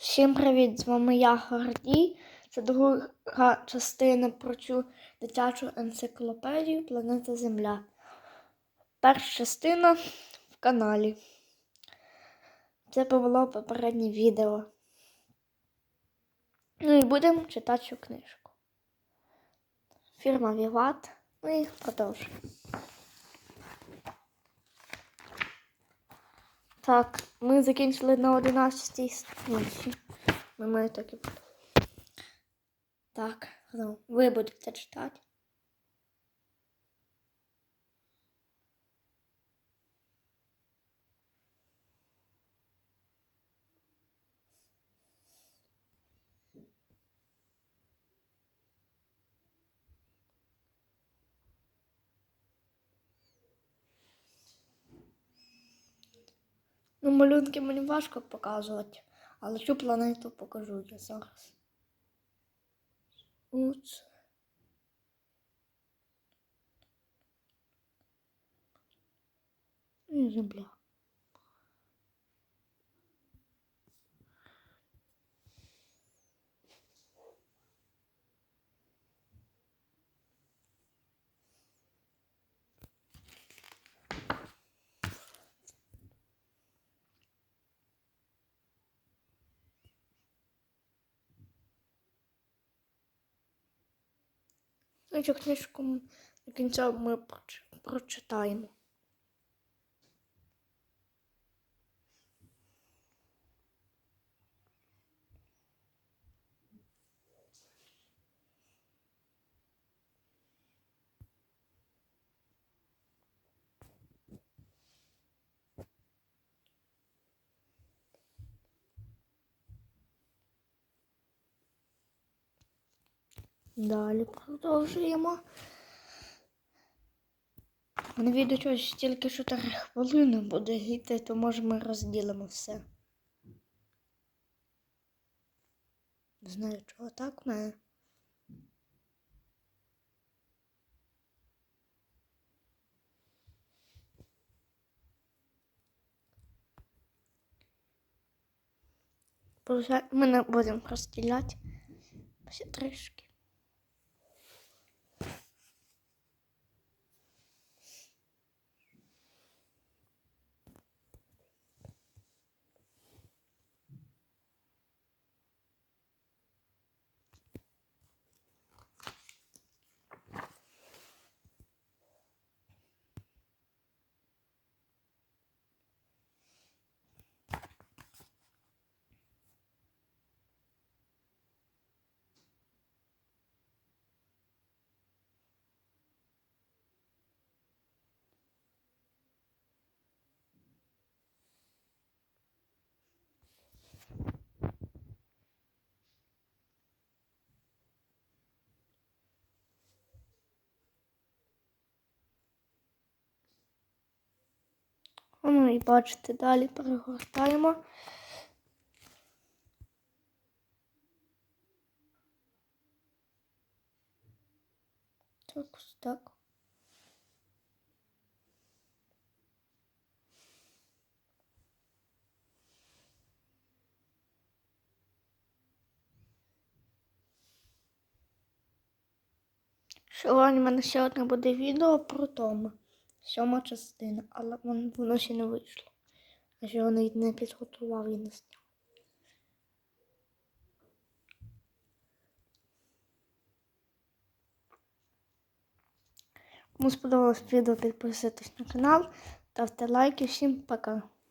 Всім привіт! З вами я Гордій. Це друга частина про цю дитячу енциклопедію Планета Земля. Перша частина в каналі. Це було попереднє відео. Ну і будемо читати цю книжку. Фірма Віват. Ну і продовжуємо. Так, ми закінчили на 11 ночі. Ми так і. Так, ну, ви будете читати. Ну, малюнки мені важко показувати, але цю планету покажу я зараз. Оце. І земля. Цю книжку до кінця ми проч- прочитаємо. Далі продовжуємо. На відео щось тільки 4 хвилини буде йти, то може ми розділимо все. Не знаю, чого так в мене. Ми не будемо розділяти ще трішки. Ну і бачите, далі перегортаємо. Так, ось так. Сьогодні в мене одне буде відео про Тома. Сьома частина, але воно ще не вийшло. А ще навіть не підготував і не зняв. Кому сподобалось відео, підписуйтесь на канал, ставте лайки. Всім пока.